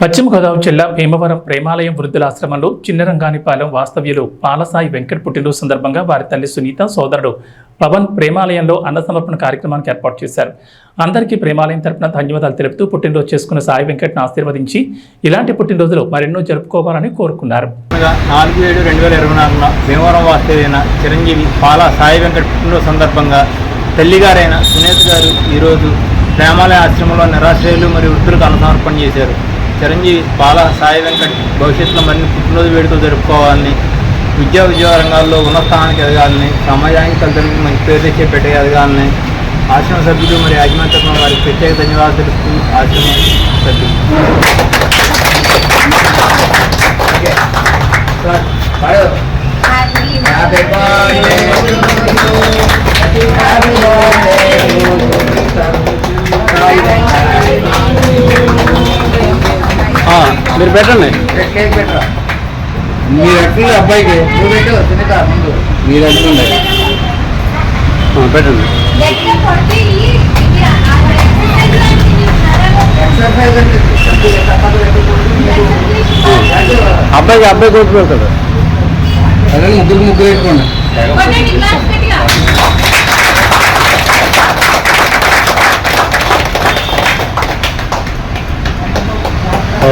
పశ్చిమ గోదావరి జిల్లా భీమవరం ప్రేమాలయం వృద్ధుల ఆశ్రమంలో చిన్నరంగానిపాలెం వాస్తవ్యులు పాలసాయి వెంకట్ పుట్టినరోజు సందర్భంగా వారి తల్లి సునీత సోదరుడు పవన్ ప్రేమాలయంలో అన్న సమర్పణ కార్యక్రమానికి ఏర్పాటు చేశారు. అందరికీ ప్రేమాలయం తరపున ధన్యవాదాలు తెలుపుతూ పుట్టినరోజు చేసుకున్న సాయి వెంకట్ను ఆశీర్వదించి ఇలాంటి పుట్టినరోజులు మరెన్నో జరుపుకోవాలని కోరుకున్నారు. నాలుగు ఏడు రెండు వేల ఇరవై నాలుగున భీమవరం వాస్తవ్యైన చిరంజీవి పాల సాయి వెంకట్ పుట్టినరోజు సందర్భంగా తల్లిగారైన సునీత గారు ఈరోజు ప్రేమాలయ ఆశ్రమంలో నిరాశ్రయులు మరియు వృద్ధులకు అన్నసమర్పణ చేశారు. చిరంజీవి బాల సాయి వెంకట్ భవిష్యత్తులో మరిన్ని పుట్టినరోజు వేడుకలు జరుపుకోవాలని విద్యా ఉద్యోగ రంగాల్లో ఉన్న స్థానానికి ఎదగాలని సమాజానికి తల్లిదండ్రులకు మంచి పేరు తెచ్చే పెట్టే ఎదగాలని ఆశ్రమ సభ్యులు మరి యాజమాన్య వారికి ప్రత్యేక ధన్యవాదాలు తెలుపుతూ ఆశ్రమ సభ్యులు. మీరు పెట్టండి. కేక్ పెట్టరా మీరు ఎట్లా అబ్బాయికి. నువ్వు పెట్టు సునీత ముందు. మీరు ఎట్లుండే పెట్టండి. అబ్బాయికి అబ్బాయి కొట్టు పెడతాడు. అదే ముగ్గురు ముగ్గురు పెట్టుకోండి. గట్టిగా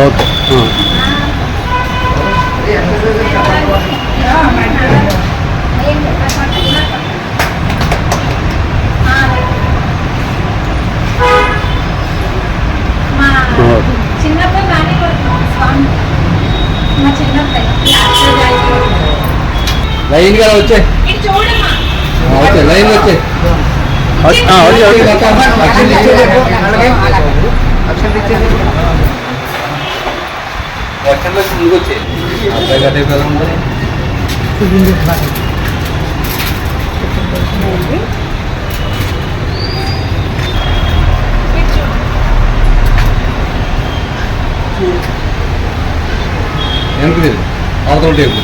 ఓకే. మా చిన్నప్పుడు బాగానే కొడుతున్నాం స్వామి మా చిన్నప్పుడు లైన్గా వచ్చే ఇటు చూడమ్మా వచ్చే లైన్ వచ్చే అబ్బాయి కట్టే కదా ఉంది ఇటు చూడు వెనక్కి లేదు అవతల టేబుల్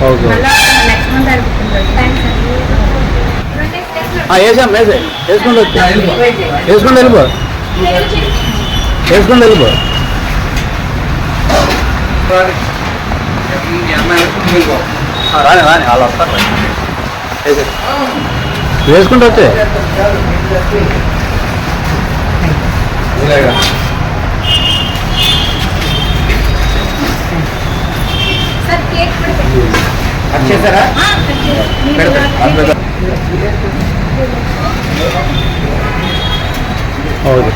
నెక్స్ట్ మంత్ వేసాం వేసే వేసుకుంటూ వచ్చి వేసుకుంటూ వెళ్ళిపో వేసుకుంటూ వెళ్ళిపో రాని రాని వాళ్ళు వస్తారు వేసే. వేసుకుంటూ వచ్చే వచ్చేసారా ఆ, కట్ చేయండి. మీరు పెడతా అది పెడతా. ఓకే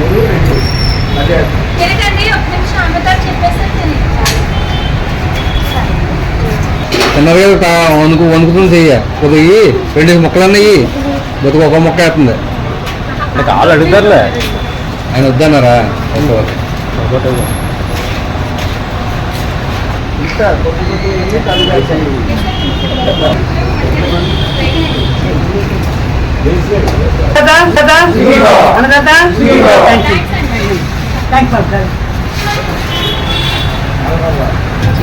దగ్గర కూర్చోండి. అదే. చిన్నగా వణుకు వణుకుతుంది చెయ్య. కొద్దిగా రెండు మొక్కలన్నీ ఇయ్యి. బతుకు ఒక మొక్క వేస్తుంది. వాళ్ళు అడుగుతారులే. ఆయన వద్దన్నారా? ఓకే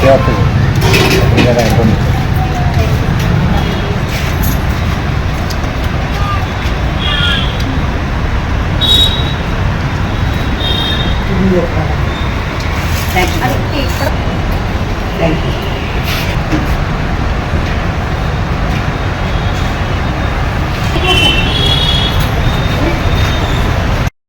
ఓకే అది కేక్ కూడా